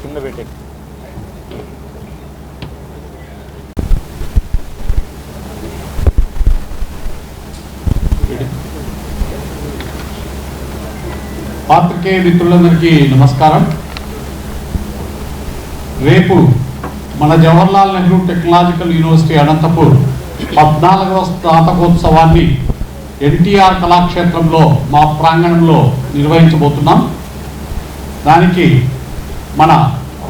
కింద పెట్టే పాత్రికేయ మిత్రులందరికీ నమస్కారం. రేపు మన జవహర్లాల్ నెహ్రూ టెక్నాలజికల్ యూనివర్సిటీ అనంతపూర్ పద్నాలుగవ స్నాతకోత్సవాన్ని ఎన్టీఆర్ కళాక్షేత్రంలో మా ప్రాంగణంలో నిర్వహించబోతున్నాం. దానికి మన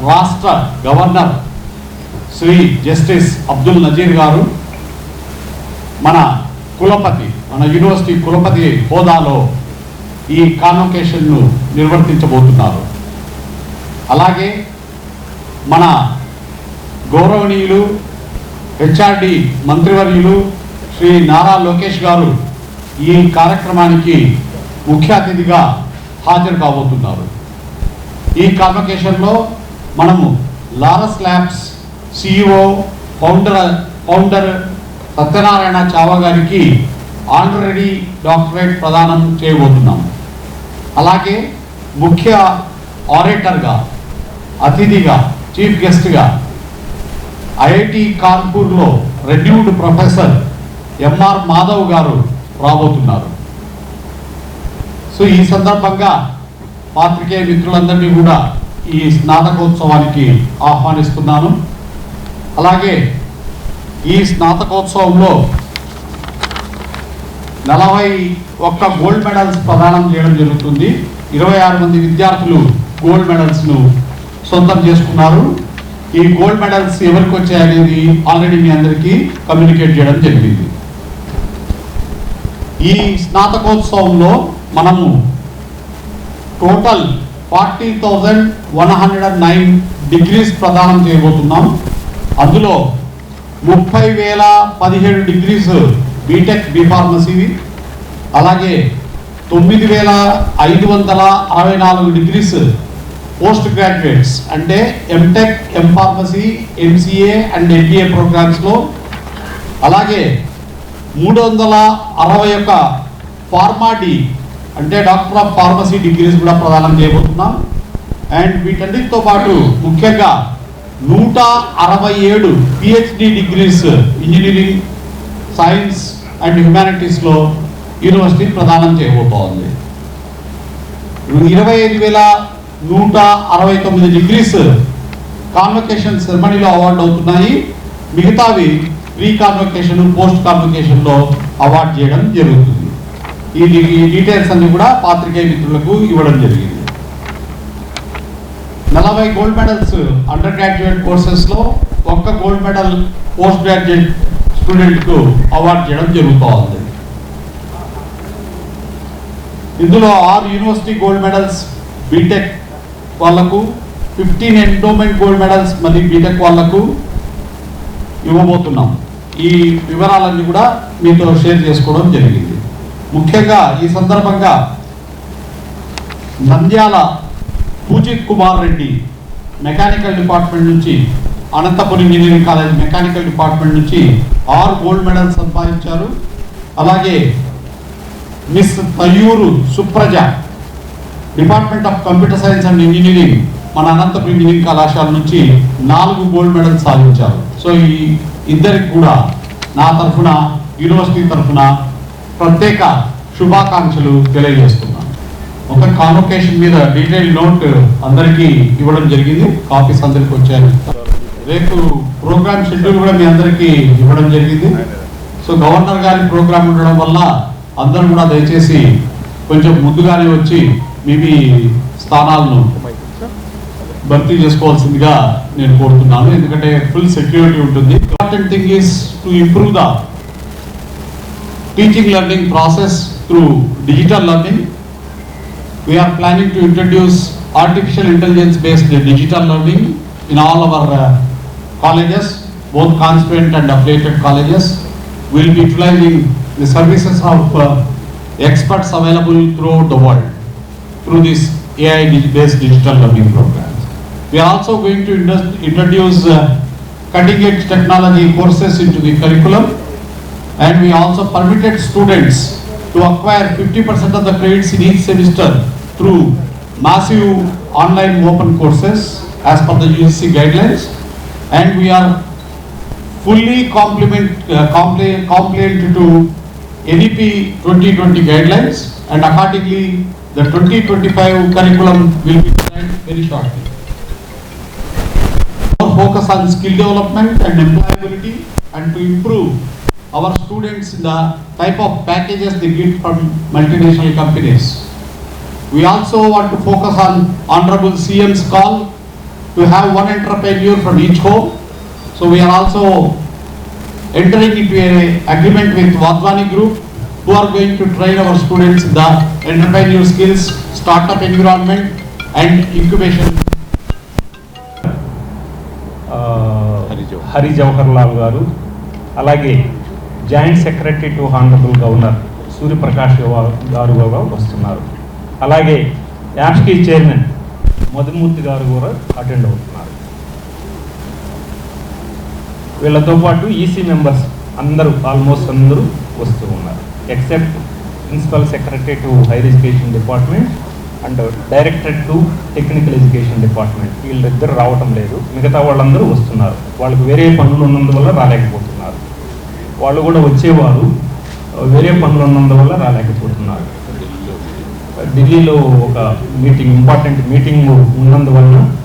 రాష్ట్ర గవర్నర్ శ్రీ జస్టిస్ అబ్దుల్ నజీర్ గారు మన కులపతి మన యూనివర్సిటీ కులపతి హోదాలో ఈ కాన్వకేషన్ను నిర్వర్తించబోతున్నారు. అలాగే మన గౌరవనీయులు హెచ్ఆర్డి మంత్రివర్యులు శ్రీ నారా లోకేష్ గారు ఈ కార్యక్రమానికి ముఖ్య అతిథిగా హాజరు కాబోతున్నారు. ఈ కాన్వకేషన్లో మనము Laurus labs CEO founder founder Satyanarayana Chava గారికి ఆనరీ డాక్టరేట్ ప్రదానం చేయబోతున్నాం. అలాగే ముఖ్య ఆరేటర్గా అతిథిగా చీఫ్ గెస్ట్గా ఐఐటి కాన్పూర్లో రెడ్యూడ్ ప్రొఫెసర్ ఎంఆర్ మాధవ్ గారు రాబోతున్నారు. సో ఈ సందర్భంగా పాత్రికేయ మిత్రులందరినీ కూడా ఈ స్నాతకోత్సవానికి ఆహ్వానిస్తున్నాను. అలాగే ఈ స్నాతకోత్సవంలో నలభై ఒక్క గోల్డ్ మెడల్స్ ప్రదానం చేయడం జరుగుతుంది. ఇరవై ఆరు మంది విద్యార్థులు గోల్డ్ మెడల్స్ను సొంతం చేసుకున్నారు. ఈ గోల్డ్ మెడల్స్ ఎవరికి వచ్చాయనేది ఆల్రెడీ మీ అందరికీ కమ్యూనికేట్ చేయడం జరిగింది. ఈ స్నాతకోత్సవంలో మనము total forty thousand one hundred and nine degrees ప్రదానం చేయబోతున్నాం. అందులో ముప్పై వేల పదిహేడు డిగ్రీస్ బీటెక్ బీఫార్మసీవి అలాగే తొమ్మిది వేల ఐదు వందల అరవై నాలుగు డిగ్రీస్ పోస్ట్ గ్రాడ్యుయేట్స్ అంటే MTech MPharmacy MCA and MBA ప్రోగ్రామ్స్లో అలాగే మూడు వందల అరవై ఒక్క ఫార్మాటీ అంటే డాక్టర్ ఆఫ్ ఫార్మసీ డిగ్రీస్ కూడా ప్రదానం చేయబోతున్నాం. అండ్ వీటన్నిటితో పాటు ముఖ్యంగా నూట అరవై ఏడు PhD degrees engineering science and హ్యుమానిటీస్లో university ప్రదానం చేయబోతోంది. ఇరవై ఐదు వేల నూట అరవై తొమ్మిది డిగ్రీస్ కాన్వకేషన్ సెరమనీలో అవార్డు అవుతున్నాయి. మిగతావి ప్రీ కాన్వకేషన్ పోస్ట్ కాన్వకేషన్లో అవార్డు చేయడం జరుగుతుంది. ఈ ఈ డీటెయిల్స్ అన్ని కూడా పాత్రికేయ మిత్రులకు ఇవ్వడం జరిగింది. నలభై గోల్డ్ మెడల్స్ అండర్ గ్రాడ్యుయేట్ కోర్సెస్లో ఒక్క గోల్డ్ మెడల్ పోస్ట్ గ్రాడ్యుయేట్ స్టూడెంట్కు అవార్డు చేయడం జరుగుతోంది ఇందులో ఆరు యూనివర్సిటీ గోల్డ్ మెడల్స్ బీటెక్ వాళ్ళకు ఫిఫ్టీన్ ఎండోమెంట్ గోల్డ్ మెడల్స్ మళ్ళీ బీటెక్ వాళ్ళకు ఇవ్వబోతున్నాం. ఈ వివరాలన్నీ కూడా మీతో షేర్ చేసుకోవడం జరిగింది. ముఖ్యంగా ఈ సందర్భంగా నంద్యాల పూజిత్ కుమార్ రెడ్డి మెకానికల్ డిపార్ట్మెంట్ నుంచి Anantapuram engineering college mechanical department నుంచి ఆరు గోల్డ్ మెడల్స్ సంపాదించారు. అలాగే miss Tayuru Supraja department of computer science and engineering మన అనంతపురం ఇంజనీరింగ్ కళాశాల నుంచి నాలుగు గోల్డ్ మెడల్స్ సాధించారు. సో ఈ ఇద్దరికి కూడా నా తరఫున యూనివర్సిటీ తరఫున ప్రత్యేక శుభాకాంక్షలు తెలియజేస్తున్నాను. ఒక కాన్వకేషన్ మీద డీటెయిల్ నోట్ అందరికీ ఇవ్వడం జరిగింది. కాపీస్ అందరికి వచ్చాయని రేపు ప్రోగ్రామ్ షెడ్యూల్ కూడా మీ అందరికీ ఇవ్వడం జరిగింది. సో గవర్నర్ గారి ప్రోగ్రామ్ ఉండడం వల్ల అందరూ కూడా దయచేసి కొంచెం ముందుగానే వచ్చి మీ స్థానాలను భర్తీ చేసుకోవాల్సిందిగా నేను కోరుతున్నాను. ఎందుకంటే ఫుల్ సెక్యూరిటీ ఉంటుంది. Important thing is to improve the teaching learning process through digital learning we are planning to introduce artificial intelligence based digital learning in all our colleges both constituent and affiliated colleges will be utilising the services of experts available throughout the world through this AI-based digital learning programs. We are also going to introduce uh, cutting edge technology courses into the curriculum. And we also permitted students to acquire 50% of the credits in each semester through massive online open courses as per the UGC guidelines. And we are fully uh, compli- compliant to NEP 2020 guidelines. And accordingly the 2025 curriculum will be designed very shortly. More focus on skill development and employability and to improve our students in the type of packages they get from multinational companies. We also want to focus on honorable CM's call to have one entrepreneur from each home. So we are also entering into a agreement with Wadhwani Group who are going to train our students in the entrepreneurial skills, startup environment and incubation. Hari Jawahar. Hari Jawahar Lal garu అలాగే joint secretary to honourable governor Suryaprakash garu కూడా వస్తున్నారు. అలాగే యాప్స్కి chairman Madhumurthy గారు కూడా attend అవుతున్నారు. వీళ్ళతో పాటు EC members అందరూ ఆల్మోస్ట్ అందరూ వస్తూ ఉన్నారు. Except principal secretary to higher education department and director to technical education department వీళ్ళిద్దరు రావటం లేదు. మిగతా వాళ్ళందరూ వస్తున్నారు. వాళ్ళకి వేరే పనులు ఉన్నందువల్ల రాలేకపోతున్నారు. వాళ్ళు కూడా వచ్చేవారు. వేరే పనులు ఉన్నందువల్ల రాలేకపోతున్నారు. ఢిల్లీలో ఒక మీటింగ్ ఇంపార్టెంట్ మీటింగ్ ఉన్నందువల్ల